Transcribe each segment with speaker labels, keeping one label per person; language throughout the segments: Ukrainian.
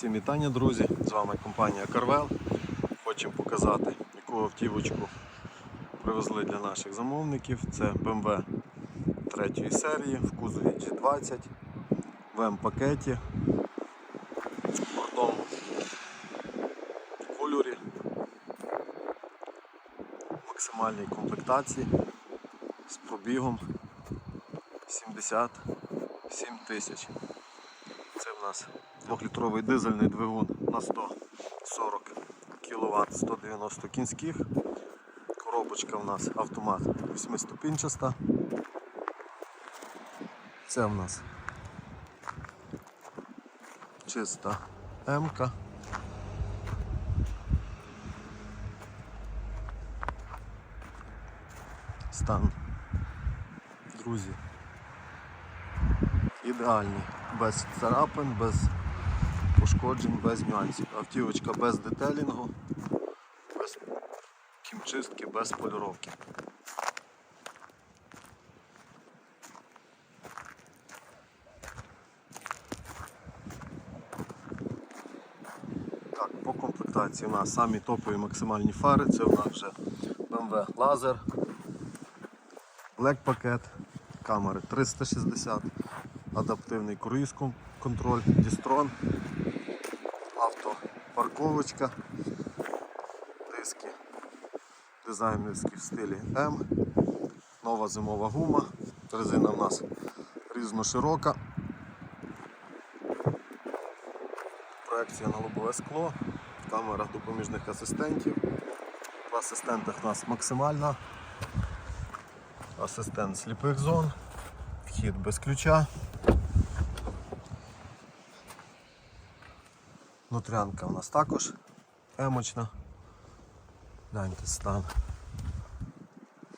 Speaker 1: Всім вітання, друзі! З вами компанія Carvel. Хочемо показати, яку автівочку привезли для наших замовників. Це BMW 3 серії в кузові G20 в М-пакеті в бордовому кольорі максимальній комплектації з пробігом 77 тисяч. В нас 2-літровий дизельний двигун на 140 кВт 190 кінських. Коробочка в нас автомат 8-ступінчаста. Це в нас чиста М-ка. Стан, друзі, ідеальний, без царапин, без пошкоджень, без нюансів. Автівочка без детелінгу, без кімчистки, без поліровки. Так, по комплектації у нас самі топові максимальні фари, це у нас вже BMW Laser, Black пакет, камери 360, адаптивний круїз контроль, Дістрон, автопарковочка, диски дизайнерські в стилі М, нова зимова гума, резина в нас різноширока, проекція на лобове скло, камера допоміжних асистентів. В асистентах у нас максимальна, асистент сліпих зон, вхід без ключа. Нутрянка у нас також емочна. Гляньте стан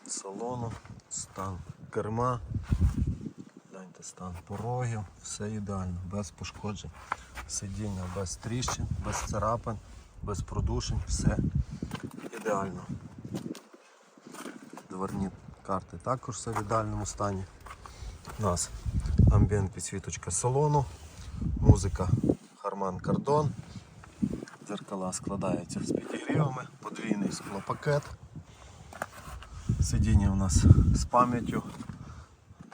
Speaker 1: салону, стан керма, гляньте стан порогів, все ідеально, без пошкоджень, сидіння без тріщин, без царапин, без продушень, все ідеально. Дверні карти також все в ідеальному стані. У нас амбієнт підсвіточка салону, музика Harman Kardon. Дзеркала складаються з підігрівами, подвійний склопакет. Сидіння у нас з пам'яттю,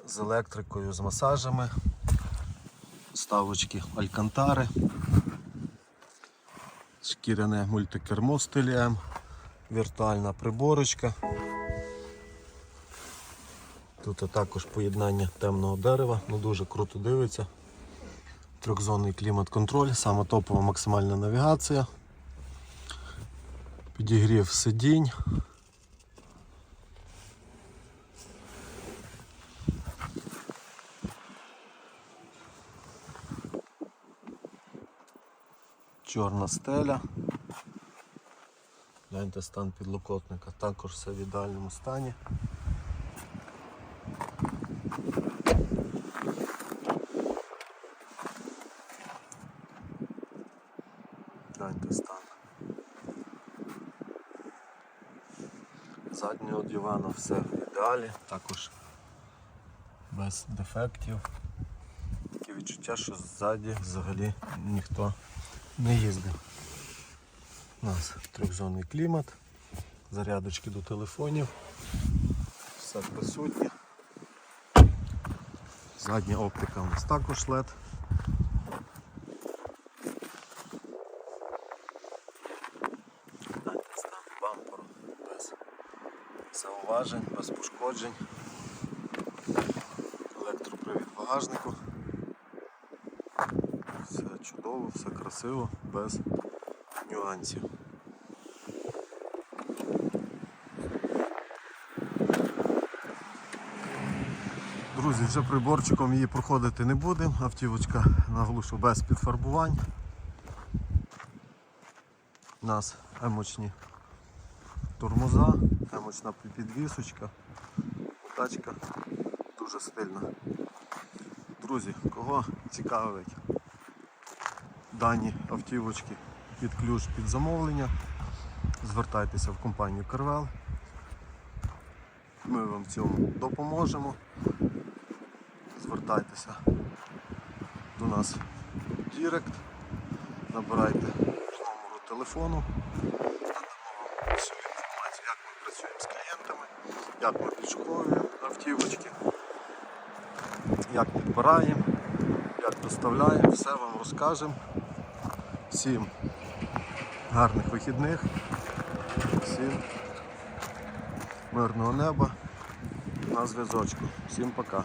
Speaker 1: з електрикою, з масажами, ставочки алькантари, шкіряне мультикермо стилі М, віртуальна приборочка. Тут також поєднання темного дерева, ну дуже круто дивиться. Трьохзонний клімат-контроль, саме топова максимальна навігація. Підігрів сидінь. Чорна стеля. Гляньте стан підлокотника, також все в ідеальному стані. Гляньте стан. Заднього дивана все в ідеалі, також без дефектів. Таке відчуття, що ззаді взагалі ніхто не їздив. У нас трьохзонний клімат, зарядочки до телефонів, все присутнє. Задня оптика у нас також LED. Гляньте стан бамперу без зауважень, без пошкоджень. Електропривід багажнику. Все чудово, все красиво, без нюансів. Друзі, вже приборчиком її проходити не будемо. Автівочка наголошу без підфарбувань. У нас емочні тормоза, емочна підвісочка, тачка дуже стильна. Друзі, кого цікавить дані автівочки під ключ під замовлення, звертайтеся в компанію Carvel. Ми вам в цьому допоможемо. Звертайтеся до нас в Дірект. набирайте номеру телефону. Надамо вам всю інформацію, як ми з клієнтами, як ми підшуковуємо автівочки, як підбираємо, як доставляємо, все вам розкажемо. Всім гарних вихідних, всім мирного неба на зв'язочку. Всім пока.